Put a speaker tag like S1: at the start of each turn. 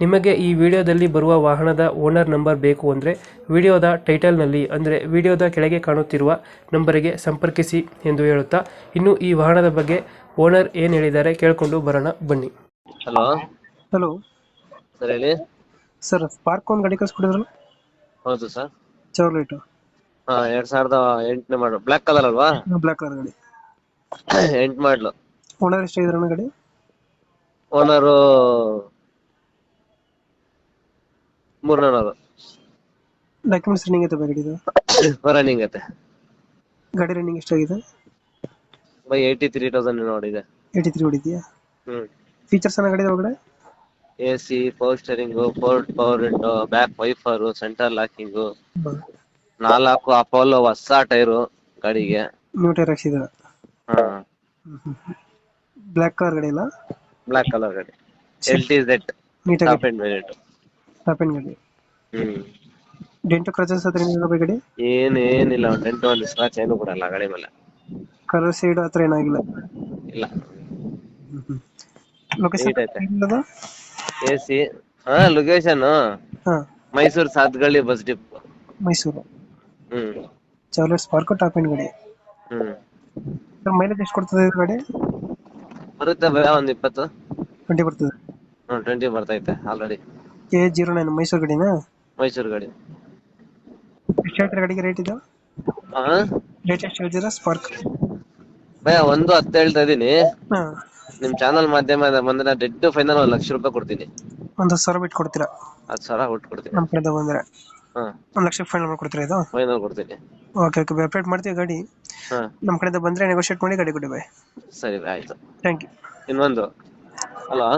S1: ನಿಮಗೆ ಈ ವಿಡಿಯೋದಲ್ಲಿ ಬರುವ ವಾಹನದ ಓನರ್ ನಂಬರ್ ಬೇಕು ಅಂದರೆ ವಿಡಿಯೋದ ಟೈಟಲ್ನಲ್ಲಿ ಅಂದರೆ ವಿಡಿಯೋದ ಕೆಳಗೆ ಕಾಣುತ್ತಿರುವ ನಂಬರಿಗೆ ಸಂಪರ್ಕಿಸಿ ಎಂದು ಹೇಳುತ್ತಾ ಇನ್ನು ಈ ವಾಹನದ ಬಗ್ಗೆ ಓನರ್ ಏನು ಹೇಳಿದ್ದಾರೆ ಕೇಳಿಕೊಂಡು ಬರೋಣ ಬನ್ನಿ.
S2: ಹಲೋ.
S1: ಹಲೋ.
S2: ಸರ್ ಹೇಳಿ.
S1: ಸರ್ ಸ್ಪಾರ್ಕ್ ಒಂದು ಗಾಡಿ ಕಳಿಸ್ಕೊಡಿದ್ರಲ್ಲ?
S2: ಹೌದು ಸರ್.
S1: ಚೌರ್ಲೇಟು.
S2: ಹಾ ಎರಡ್ ಸಾವಿರದ ಎಂಟನೇ ಮಾಡಲು ಬ್ಲ್ಯಾಕ್ ಕಲರ್ ಅಲ್ವಾ?
S1: ಬ್ಲ್ಯಾಕ್ ಕಲರ್ ಗಾಡಿ.
S2: ಎಂಟು ಮಾಡಲು
S1: ಓನರ್ ಎಷ್ಟಾಗಿದ್ರಣ್ಣ ಗಾಡಿ?
S2: ಓನರು ಮೂರ್ನೂರು
S1: ಡಾಕ್ಯುಮೆಂಟ್ಸ್ ರನ್ನಿಂಗ್ ಐತೆ ಗಾಡಿದು
S2: ರನ್ನಿಂಗ್ ಐತೆ
S1: ಗಾಡಿ ರನ್ನಿಂಗ್ ಎಷ್ಟಾಗಿದೆ?
S2: ಬೈ ಏಯ್ಟಿ ತ್ರೀ ತೌಸಂಡ್ ನೋಡಿದೆ.
S1: ಏಯ್ಟಿ ತ್ರೀ ಹೊಡಿದ್ಯಾ
S2: ಹ್ಮ್.
S1: ಫೀಚರ್ಸ್ ಅನ್ನ ಗಾಡಿ ಒಳಗಡೆ?
S2: A C power steering Ford power window back wiper centre locking ನಾಲ್ಕು ಅಪೋಲೋ ಹೊಸ ಟೈರು ಗಾಡಿಗೆ.
S1: ನ್ಯೂ ಟೈರ್ ಹಾಕ್ಸಿದಾರೆ
S2: ಹಾ.
S1: ಬ್ಲ್ಯಾಕ್ ಕಲರ್ ಗಾಡಿ ಇಲ್ಲ
S2: ಬ್ಲ್ಯಾಕ್ ಕಲರ್ ಗಾಡಿ. ಎಲ್ ಟಿ ಝೆಡ್
S1: ನೀಟಾಗಿ
S2: top end variant
S1: top end ಗಾಡಿ
S2: ಹ್ಮ್.
S1: ಡೆಂಟು ಕ್ರಚಸ್ ಹತ್ರ ಏನಿಲ್ಲ ಬೈ ಗಾಡಿ?
S2: ಏನ್ ಏನಿಲ್ಲ. ಒಂದ್ ಎಂಟು ಒಂದು ಸ್ಕ್ರಾಚ್ ಏನು ಕೊಡಲ್ಲ ಗಾಡಿ ಮೇಲೆ.
S1: ಕಲರ್ ಸೈಡ್ ಹತ್ರ ಏನಾಗಿಲ್ಲ
S2: ಇಲ್ಲ.
S1: ಲೊಕೇಶನ್
S2: Neat ಐತೆ.
S1: ಇಲ್ಲದ
S2: ಎ ಸಿ ಹಾ ಲೊಕೇಶನ್
S1: ಹಾ.
S2: Mysuru Sathgalli bus depot
S1: Mysuru.
S2: Hmm.
S1: Chevrolet Spark top end ಗಾಡಿ.
S2: ಹ್ಮ್.
S1: ಸರ್ ಮೈಲೇಜ್ ಎಷ್ಟು ಕೊಡ್ತದೆ ಇದು ಗಾಡಿ?
S2: ಬರುತ್ತೆ ಬರ ಒಂದ್ ಇಪ್ಪತ್ತು.
S1: ಟ್ವೆಂಟಿ ಬರ್ತದೆ.
S2: ಹ್ಮ್ ಟ್ವೆಂಟಿ ಬರ್ತೈತೆ already
S1: K zero nine Mysuru ಗಾಡಿನಾ?
S2: Mysuru ಗಾಡಿ.
S1: ಎಷ್ಟು ಹೇಳ್ತೀರಾ ಗಾಡಿಗೆ ರೇಟ್ ಇದು?
S2: ಹಾ?
S1: ರೇಟ್ ಎಷ್ಟು ಹೇಳ್ತೀರಾ ಸ್ಪಾರ್ಕ್
S2: ಭಯ ಒಂದು ಹತ್ತು ಹೇಳ್ತಾ ಇದೀನಿ
S1: ಹಾ.
S2: ನಿಮ್ ಚಾನಲ್ ಮಾಧ್ಯಮ ಬಂದ್ರೆ ಡೆಡ್ ಫೈನಲ್ ಒಂದ್ ಲಕ್ಷ ರೂಪಾಯಿ ಕೊಡ್ತೀನಿ.
S1: ಒಂದು ಸಾವಿರ ಬಿಟ್ಟು ಕೊಡ್ತೀರಾ?
S2: ಹತ್ತು ಸಾವಿರ ಕೊಟ್ಟು ಕೊಡ್ತೀನಿ.
S1: ನಮ್ಮ ಕಡೆ ಬಂದ್ರೆ.
S2: ಹಾ.
S1: ಒಂದು ಲಕ್ಷ ಫೈನಲ್ ಮಾಡ್ಕೊಡ್ತೀರಾ ಇದು?
S2: ಫೈನಲ್ ಕೊಡ್ತೀನಿ.
S1: ಓಕೆ ಓಕೆ ಅಪ್ಡೇಟ್ ಮಾಡ್ತೀವಿ ಗಾಡಿ.
S2: ಹಾ.
S1: ನಮ್ಮ ಕಡೆಯಿಂದ ಬಂದ್ರೆ ನೆಗೋಷಿಯೇಟ್ ಮಾಡಿ ಗಾಡಿ ಕೊಡಿ ಬಾಯ್
S2: ಸರಿ ಆಯ್ತು.
S1: ಥ್ಯಾಂಕ್ ಯು
S2: ಇನ್ನೊಂದು. ಹಲೋ